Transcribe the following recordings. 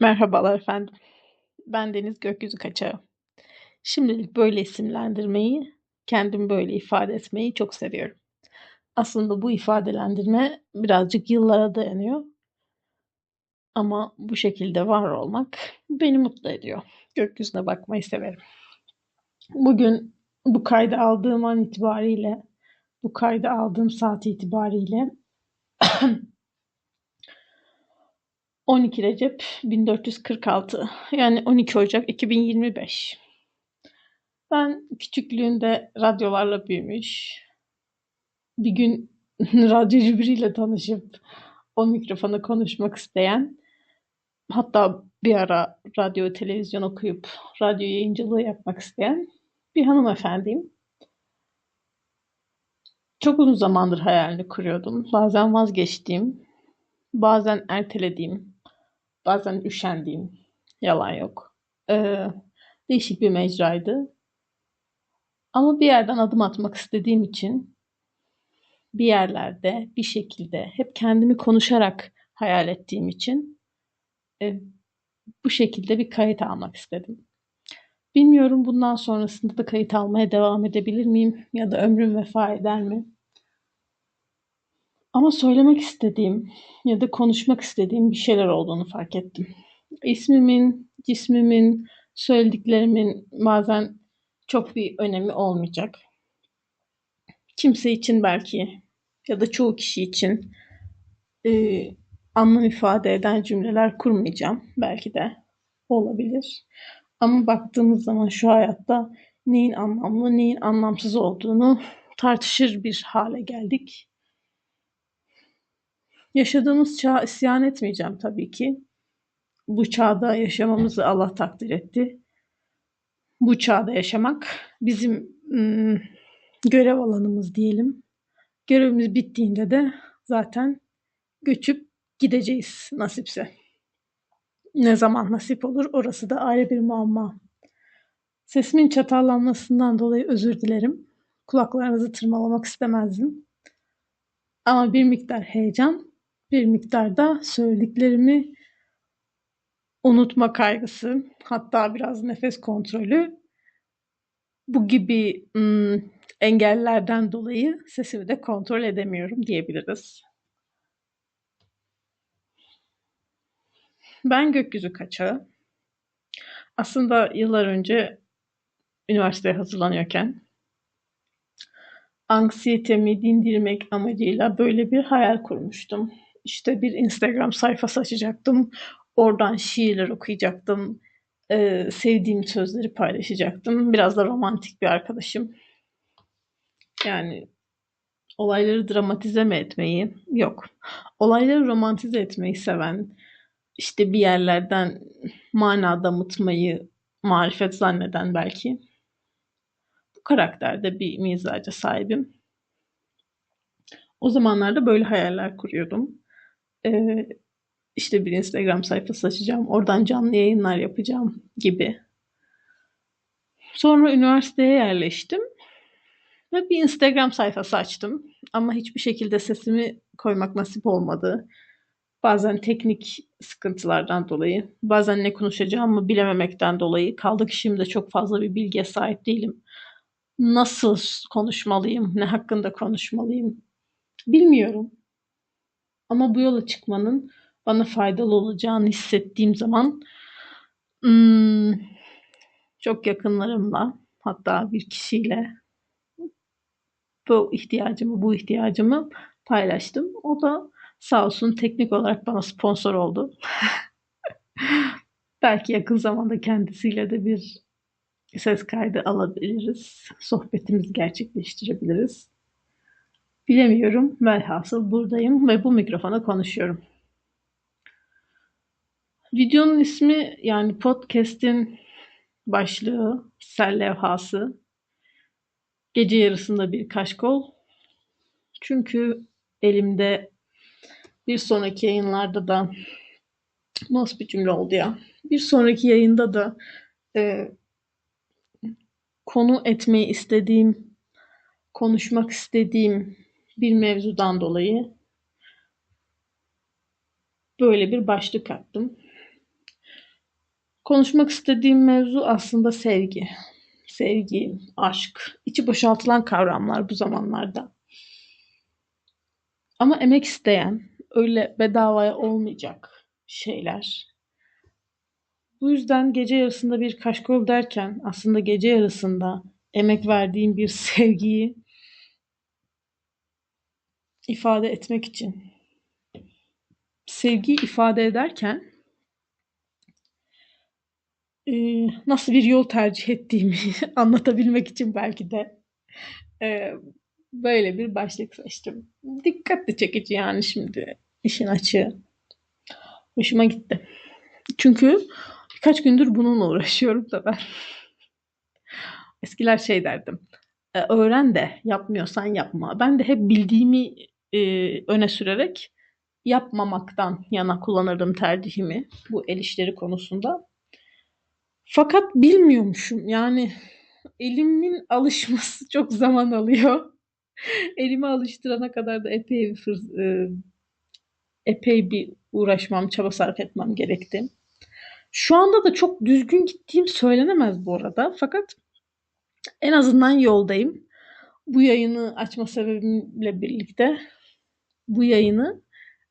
Merhabalar efendim. Ben Deniz Gökyüzü Kaçağı. Şimdilik böyle isimlendirmeyi, kendimi böyle ifade etmeyi çok seviyorum. Aslında bu ifadelendirme birazcık yıllara dayanıyor. Ama bu şekilde var olmak beni mutlu ediyor. Gökyüzüne bakmayı severim. Bugün bu kaydı aldığım an itibariyle, bu kaydı aldığım saat itibariyle 12 Recep 1446 yani 12 Ocak 2025. Ben küçüklüğünde radyolarla büyümüş, bir gün radyocu biriyle tanışıp o mikrofona konuşmak isteyen, hatta bir ara radyo, televizyon okuyup radyo yayıncılığı yapmak isteyen bir hanımefendiyim. Çok uzun zamandır hayalini kuruyordum. Bazen vazgeçtiğim, bazen ertelediğim, bazen üşendiğim, yalan yok. Ee, değişik bir mecraydı. Ama bir yerden adım atmak istediğim için bir yerlerde bir şekilde hep kendimi konuşarak hayal ettiğim için e, bu şekilde bir kayıt almak istedim. Bilmiyorum bundan sonrasında da kayıt almaya devam edebilir miyim ya da ömrüm vefa eder mi? Ama söylemek istediğim ya da konuşmak istediğim bir şeyler olduğunu fark ettim. İsmimin, cismimin, söylediklerimin bazen çok bir önemi olmayacak. Kimse için belki ya da çoğu kişi için e, anlam ifade eden cümleler kurmayacağım. Belki de olabilir. Ama baktığımız zaman şu hayatta neyin anlamlı, neyin anlamsız olduğunu tartışır bir hale geldik. Yaşadığımız çağa isyan etmeyeceğim tabii ki. Bu çağda yaşamamızı Allah takdir etti. Bu çağda yaşamak bizim ım, görev alanımız diyelim. Görevimiz bittiğinde de zaten göçüp gideceğiz nasipse. Ne zaman nasip olur orası da ayrı bir muamma. Sesimin çatallanmasından dolayı özür dilerim. Kulaklarınızı tırmalamak istemezdim. Ama bir miktar heyecan, bir miktar da söylediklerimi unutma kaygısı, hatta biraz nefes kontrolü bu gibi ım, engellerden dolayı sesimi de kontrol edemiyorum diyebiliriz. Ben gökyüzü kaçağı. Aslında yıllar önce üniversiteye hazırlanıyorken anksiyetemi dindirmek amacıyla böyle bir hayal kurmuştum. İşte bir Instagram sayfası açacaktım. Oradan şiirler okuyacaktım. Ee, sevdiğim sözleri paylaşacaktım. Biraz da romantik bir arkadaşım. Yani olayları dramatize mi etmeyi? Yok. Olayları romantize etmeyi seven, işte bir yerlerden mana damıtmayı marifet zanneden belki. Bu karakterde bir mizaca sahibim. O zamanlarda böyle hayaller kuruyordum. Ee, işte bir Instagram sayfası açacağım, oradan canlı yayınlar yapacağım gibi. Sonra üniversiteye yerleştim ve bir Instagram sayfası açtım. Ama hiçbir şekilde sesimi koymak nasip olmadı. Bazen teknik sıkıntılardan dolayı, bazen ne konuşacağımı bilememekten dolayı kaldı ki şimdi çok fazla bir bilgiye sahip değilim. Nasıl konuşmalıyım, ne hakkında konuşmalıyım bilmiyorum. Ama bu yola çıkmanın bana faydalı olacağını hissettiğim zaman hmm, çok yakınlarımla hatta bir kişiyle bu ihtiyacımı, bu ihtiyacımı paylaştım. O da sağ olsun teknik olarak bana sponsor oldu. Belki yakın zamanda kendisiyle de bir ses kaydı alabiliriz. Sohbetimizi gerçekleştirebiliriz. Bilemiyorum. Velhasıl buradayım ve bu mikrofona konuşuyorum. Videonun ismi yani podcast'in başlığı, sel levhası. Gece yarısında bir kaşkol. Çünkü elimde bir sonraki yayınlarda da nasıl bir cümle oldu ya? Bir sonraki yayında da e, konu etmeyi istediğim, konuşmak istediğim bir mevzudan dolayı böyle bir başlık attım. Konuşmak istediğim mevzu aslında sevgi. Sevgi, aşk, içi boşaltılan kavramlar bu zamanlarda. Ama emek isteyen, öyle bedavaya olmayacak şeyler. Bu yüzden gece yarısında bir kaşkol derken aslında gece yarısında emek verdiğim bir sevgiyi ifade etmek için sevgi ifade ederken e, nasıl bir yol tercih ettiğimi anlatabilmek için belki de e, böyle bir başlık seçtim. Dikkatli çekici yani şimdi işin açığı. Hoşuma gitti. Çünkü birkaç gündür bununla uğraşıyorum da ben. Eskiler şey derdim. E, öğren de yapmıyorsan yapma. Ben de hep bildiğimi e, öne sürerek yapmamaktan yana kullanırdım tercihimi bu el işleri konusunda. Fakat bilmiyormuşum. Yani elimin alışması çok zaman alıyor. Elimi alıştırana kadar da epey bir e, epey bir uğraşmam, çaba sarf etmem gerekti. Şu anda da çok düzgün gittiğim söylenemez bu arada. Fakat en azından yoldayım. Bu yayını açma sebebimle birlikte bu yayını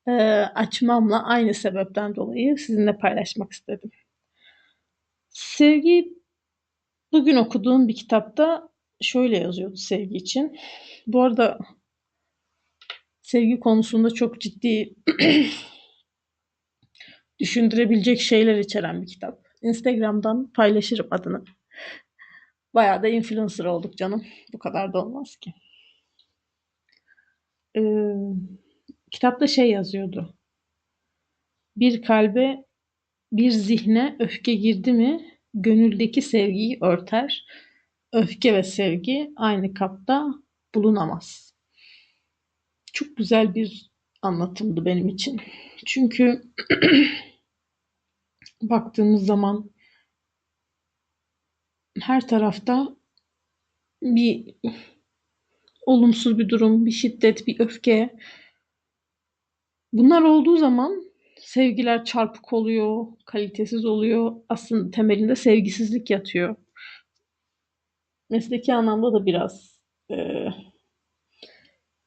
e, açmamla aynı sebepten dolayı sizinle paylaşmak istedim. Sevgi bugün okuduğum bir kitapta şöyle yazıyordu sevgi için. Bu arada sevgi konusunda çok ciddi düşündürebilecek şeyler içeren bir kitap. Instagram'dan paylaşırım adını. Bayağı da influencer olduk canım. Bu kadar da olmaz ki. Ee, kitapta şey yazıyordu. Bir kalbe, bir zihne öfke girdi mi gönüldeki sevgiyi örter. Öfke ve sevgi aynı kapta bulunamaz. Çok güzel bir anlatımdı benim için. Çünkü baktığımız zaman her tarafta bir olumsuz bir durum, bir şiddet, bir öfke. Bunlar olduğu zaman sevgiler çarpık oluyor, kalitesiz oluyor. Aslında temelinde sevgisizlik yatıyor. Mesleki anlamda da biraz e,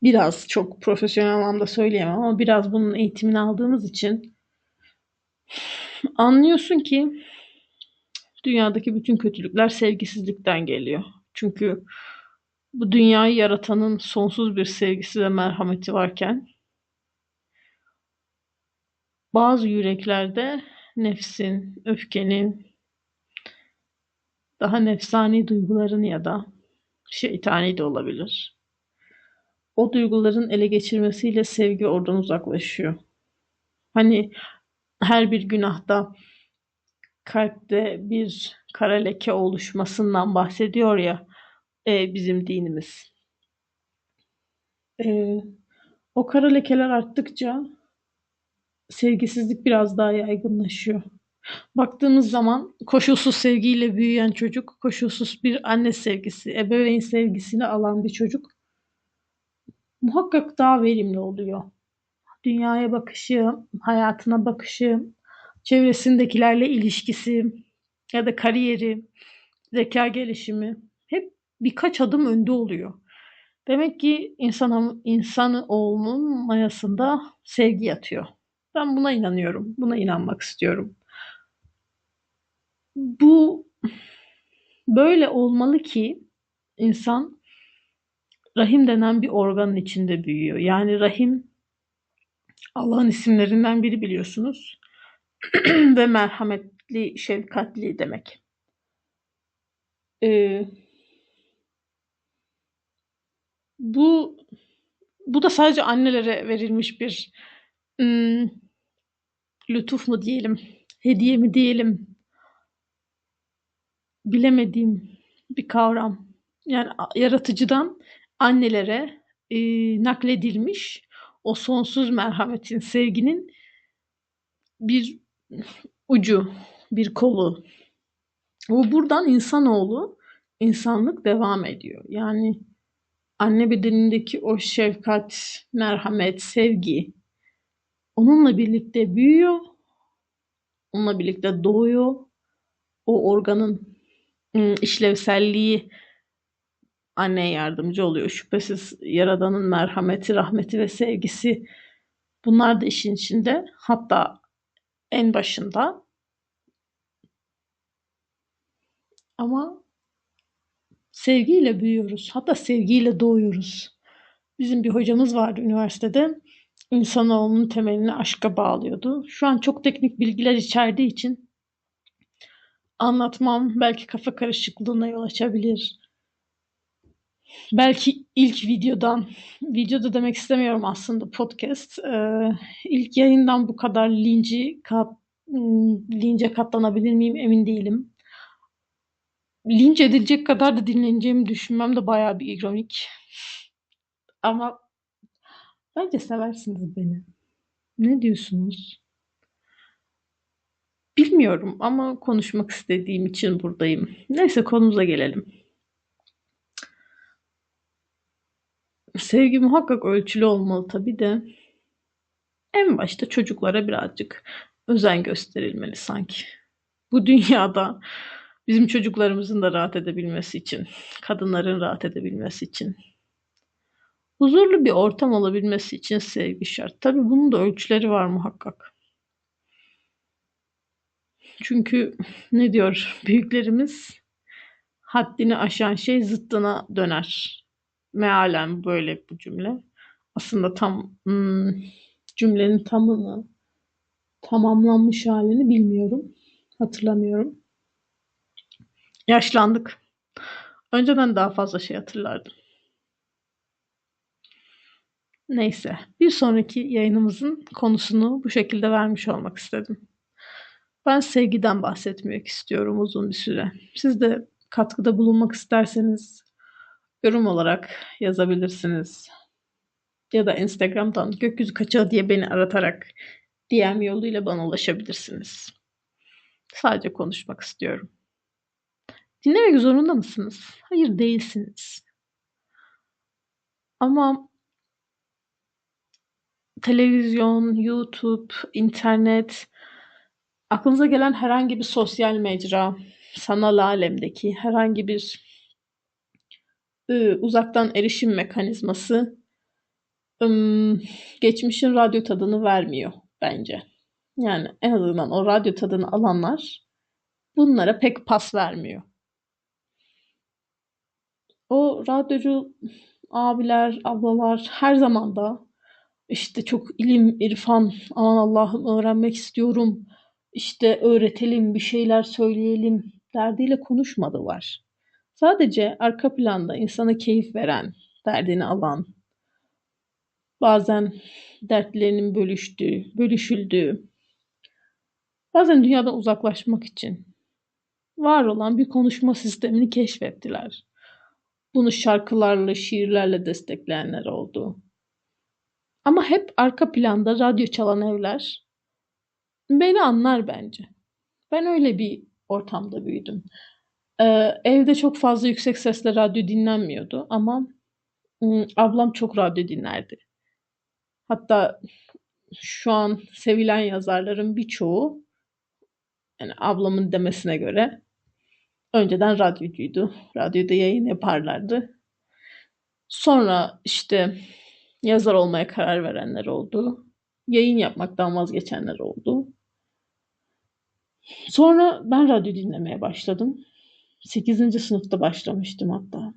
biraz çok profesyonel anlamda söyleyemem ama biraz bunun eğitimini aldığımız için anlıyorsun ki dünyadaki bütün kötülükler sevgisizlikten geliyor. Çünkü bu dünyayı yaratanın sonsuz bir sevgisi ve merhameti varken bazı yüreklerde nefsin, öfkenin, daha nefsani duyguların ya da şeytani de olabilir. O duyguların ele geçirmesiyle sevgi oradan uzaklaşıyor. Hani her bir günahta kalpte bir kara leke oluşmasından bahsediyor ya e, bizim dinimiz. E, o kara lekeler arttıkça sevgisizlik biraz daha yaygınlaşıyor. Baktığımız zaman koşulsuz sevgiyle büyüyen çocuk, koşulsuz bir anne sevgisi, ebeveyn sevgisini alan bir çocuk muhakkak daha verimli oluyor. Dünyaya bakışı, hayatına bakışı, çevresindekilerle ilişkisi ya da kariyeri, zeka gelişimi hep birkaç adım önde oluyor. Demek ki insan insanı oğlunun mayasında sevgi yatıyor. Ben buna inanıyorum. Buna inanmak istiyorum. Bu böyle olmalı ki insan rahim denen bir organın içinde büyüyor. Yani rahim Allah'ın isimlerinden biri biliyorsunuz. Ve merhametli, şefkatli demek. Ee, bu bu da sadece annelere verilmiş bir ım, lütuf mu diyelim, hediye mi diyelim, bilemediğim bir kavram. Yani yaratıcıdan annelere e, nakledilmiş o sonsuz merhametin, sevginin bir ucu, bir kolu. O buradan insanoğlu, insanlık devam ediyor. Yani anne bedenindeki o şefkat, merhamet, sevgi onunla birlikte büyüyor. Onunla birlikte doğuyor o organın ım, işlevselliği anneye yardımcı oluyor. Şüphesiz Yaradan'ın merhameti, rahmeti ve sevgisi bunlar da işin içinde. Hatta en başında. Ama sevgiyle büyüyoruz. Hatta sevgiyle doğuyoruz. Bizim bir hocamız vardı üniversitede. İnsanoğlunun temelini aşka bağlıyordu. Şu an çok teknik bilgiler içerdiği için anlatmam belki kafa karışıklığına yol açabilir. Belki ilk videodan, videoda demek istemiyorum aslında podcast. Ee, ilk yayından bu kadar linci kat, lince katlanabilir miyim emin değilim. Linç edilecek kadar da dinleneceğimi düşünmem de bayağı bir ironik. Ama bence seversiniz beni. Ne diyorsunuz? Bilmiyorum ama konuşmak istediğim için buradayım. Neyse konumuza gelelim. Sevgi muhakkak ölçülü olmalı tabii de. En başta çocuklara birazcık özen gösterilmeli sanki. Bu dünyada bizim çocuklarımızın da rahat edebilmesi için, kadınların rahat edebilmesi için, huzurlu bir ortam olabilmesi için sevgi şart. Tabii bunun da ölçüleri var muhakkak. Çünkü ne diyor büyüklerimiz? Haddini aşan şey zıttına döner. Mealen böyle bu cümle. Aslında tam hmm, cümlenin tamını, tamamlanmış halini bilmiyorum. Hatırlamıyorum. Yaşlandık. Önceden daha fazla şey hatırlardım. Neyse, bir sonraki yayınımızın konusunu bu şekilde vermiş olmak istedim. Ben sevgiden bahsetmek istiyorum uzun bir süre. Siz de katkıda bulunmak isterseniz yorum olarak yazabilirsiniz. Ya da Instagram'dan gökyüzü kaçağı diye beni aratarak DM yoluyla bana ulaşabilirsiniz. Sadece konuşmak istiyorum. Dinlemek zorunda mısınız? Hayır değilsiniz. Ama televizyon, YouTube, internet, aklınıza gelen herhangi bir sosyal mecra, sanal alemdeki herhangi bir ıı, uzaktan erişim mekanizması geçmişin radyo tadını vermiyor bence. Yani en azından o radyo tadını alanlar bunlara pek pas vermiyor. O radyocu abiler, ablalar her zaman da işte çok ilim, irfan, aman Allah'ım öğrenmek istiyorum, işte öğretelim, bir şeyler söyleyelim derdiyle konuşmadılar. Sadece arka planda insana keyif veren, derdini alan, bazen dertlerinin bölüştüğü, bölüşüldüğü, bazen dünyadan uzaklaşmak için var olan bir konuşma sistemini keşfettiler. Bunu şarkılarla, şiirlerle destekleyenler oldu. Ama hep arka planda radyo çalan evler beni anlar bence. Ben öyle bir ortamda büyüdüm. Ee, evde çok fazla yüksek sesle radyo dinlenmiyordu ama ım, ablam çok radyo dinlerdi. Hatta şu an sevilen yazarların birçoğu yani ablamın demesine göre önceden radyocuydu. Radyoda yayın yaparlardı. Sonra işte yazar olmaya karar verenler oldu. Yayın yapmaktan vazgeçenler oldu. Sonra ben radyo dinlemeye başladım. 8. sınıfta başlamıştım hatta.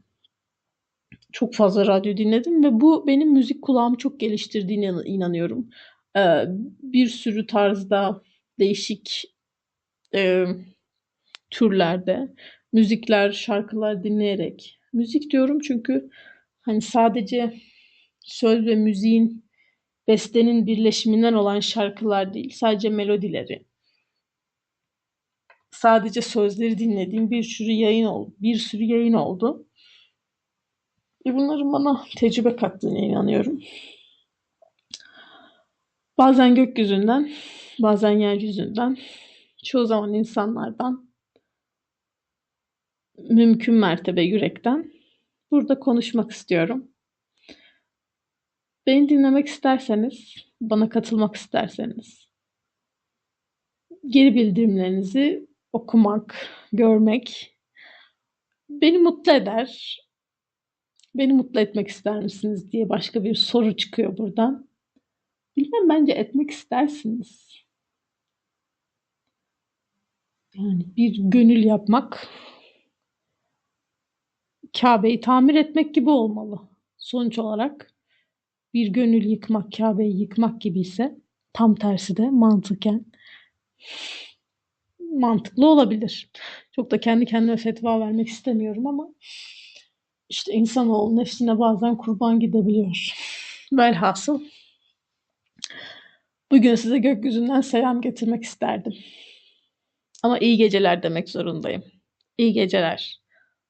Çok fazla radyo dinledim ve bu benim müzik kulağımı çok geliştirdiğine inanıyorum. Ee, bir sürü tarzda değişik e, türlerde müzikler, şarkılar dinleyerek müzik diyorum çünkü hani sadece söz ve müziğin bestenin birleşiminden olan şarkılar değil, sadece melodileri. Sadece sözleri dinlediğim bir sürü yayın oldu. Bir sürü yayın oldu. Ve bunların bana tecrübe kattığına inanıyorum. Bazen gökyüzünden, bazen yeryüzünden, çoğu zaman insanlardan, mümkün mertebe yürekten burada konuşmak istiyorum. Beni dinlemek isterseniz, bana katılmak isterseniz geri bildirimlerinizi okumak, görmek beni mutlu eder. Beni mutlu etmek ister misiniz diye başka bir soru çıkıyor buradan. Bilmem bence etmek istersiniz. Yani bir gönül yapmak Kabe'yi tamir etmek gibi olmalı. Sonuç olarak bir gönül yıkmak, Kabe'yi yıkmak gibi ise tam tersi de mantıken mantıklı olabilir. Çok da kendi kendime fetva vermek istemiyorum ama işte insanoğlu nefsine bazen kurban gidebiliyor. Velhasıl bugün size gökyüzünden selam getirmek isterdim. Ama iyi geceler demek zorundayım. İyi geceler.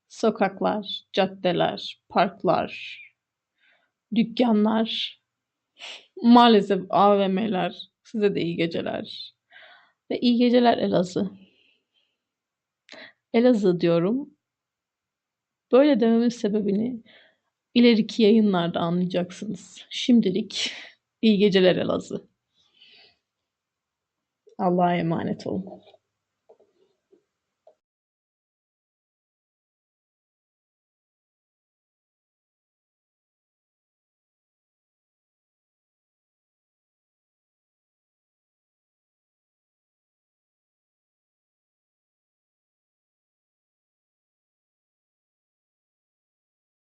Sokaklar, caddeler, parklar, dükkanlar, maalesef AVM'ler. Size de iyi geceler. Ve iyi geceler Elazığ. Elazığ diyorum. Böyle dememin sebebini ileriki yayınlarda anlayacaksınız. Şimdilik iyi geceler Elazığ. Allah'a emanet olun.